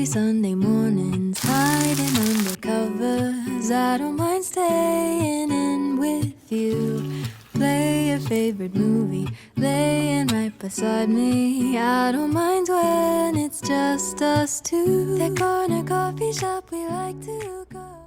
lazy Sunday mornings, hiding under covers. I don't mind staying in with you. Play your favorite movie, laying right beside me. I don't mind when it's just us two. That corner coffee shop we like to go.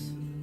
eyes.